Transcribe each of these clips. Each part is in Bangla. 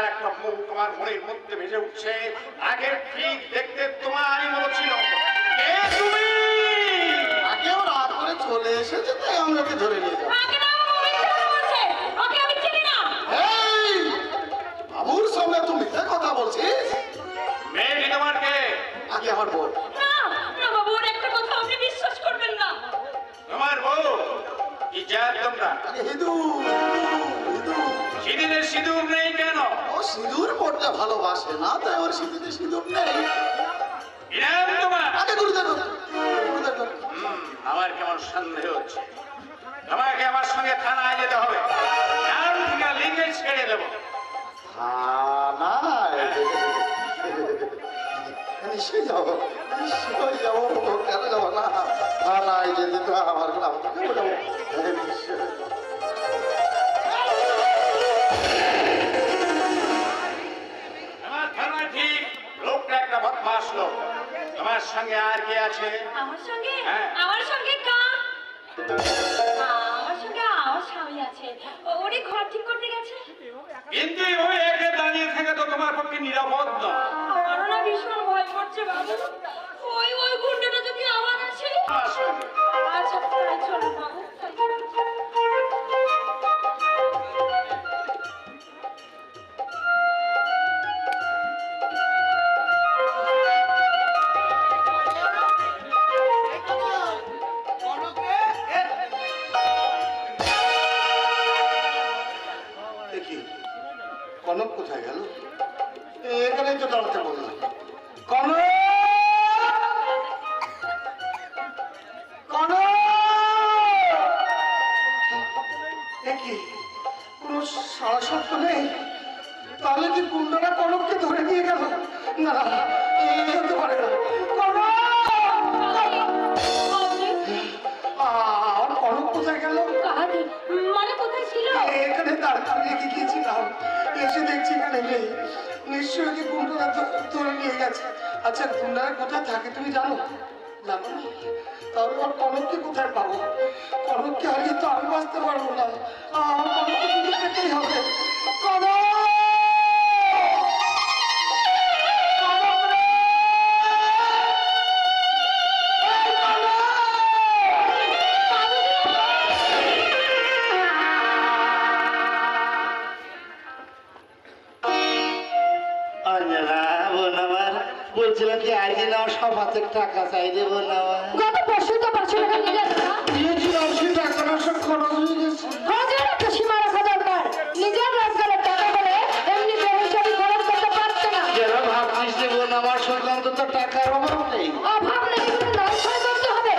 আর একটা মুখ তোমার মনের মধ্যে ভেসে উঠছে। আগে ঠিক দেখতে তোমারই মনে ছিল। কে তুমি? আগেও রাত করে চলে এসেছে তাই আমরা ওকে ধরে নিয়ে যাব। আগে না ও মিথ্যে কথা বলছে। ওকে আমি চিনি না। এই বাবুর মিথ্যে কথা বলছিস? মেয়েটি তোমার কে? আগে আমার তোমার বউ? কি তোমরা? সিঁদুরের সিঁদুর নেই কেন? সিঁদুর পড়তে ভালোবাসে না তাই ওর সিঁদুরে সিঁদুর নেই। আগে গুরুদেব। গুরুদেব। আমার কেমন সন্দেহ হচ্ছে। তোমাকে আমার সঙ্গে থানায় যেতে হবে। লিখে ছেড়ে দেবো। না নিশ্চয়ই যাব। নিশ্চয়ই যাব। কেন যাব না? নাই যেতে তো আমার গ্রাম একটা আমার সঙ্গে আর কে আছে? আমার সঙ্গে? হ্যাঁ। আমার সঙ্গে কা? আমার সঙ্গে আমার স্বামী আছে। ও- উনি ঘর ঠিক করতে গেছে? কিন্তু ওই একে দাঁড়িয়ে থেকে তো তোমার পক্ষে নিরাপদ না আমারও না ভীষণ ভয় করছে বাবু। সারা শব্দ নেই তাহলে কি গুন্ডারা কনককে ধরে নিয়ে গেল? না হতে পারে না। আর কনক কোথায় গেল? মানে কোথায় ছিল? এখানে করে রেখে গিয়েছিলাম। এসে দেখছি এখানে নেই। নিশ্চয়ই কি গুন্ডারা ধরে নিয়ে গেছে। আচ্ছা গুন্ডারা কোথায় থাকে তুমি জানো? জানো না? তাহলে আমার কনককে কোথায় পাবো? কনককে হারিয়ে তো আমি বাঁচতে পারব না। আমার। বলছিলাম যে আজ দিন আমার সব হাতের টাকা চাই বোন আমার। গত পরশু তো পাঁচশো টাকা গেছে না? সব খরচ হয়ে গেছে। হাজার একটা সীমা রাখা দরকার। নিজের রোজগারের টাকা বলে এমনি বেহিসাবি খরচ করতে পারছে না। যেন ভাবছিস আমার সরকার তো টাকার অভাব নেই। অভাব নেই কিন্তু নয় করতে হবে।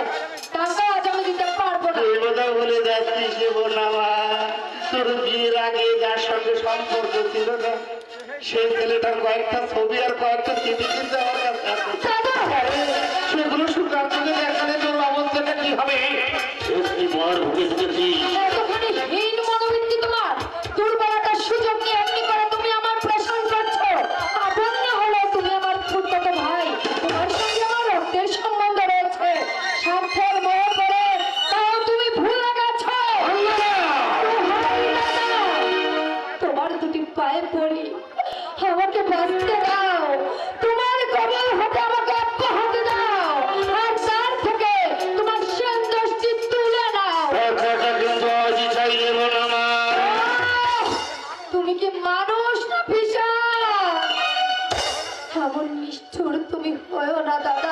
টাকা আজ আমি দিতে পারব না। তুই বোধহয় বলে যাচ্ছিস বোন আমার তোর বিয়ের আগে যার সঙ্গে সম্পর্ক ছিল না সেই ছেলেটার কয়েকটা ছবি আর কয়েকটা চিঠি কিন্তু আমার কাছে। সেগুলো সুকার থেকে তোর অবস্থাটা কি হবে? ভুগে আমাকে বাঁচতে দাও। তোমার কবল হতে আমাকে অব্য দাও। আর তার থেকে তোমার সন্তুষ্টি তুলে নাও। তুমি কি মানুষ না ভীষণ এমন নিষ্ঠুর তুমি হয়েও না দাদা।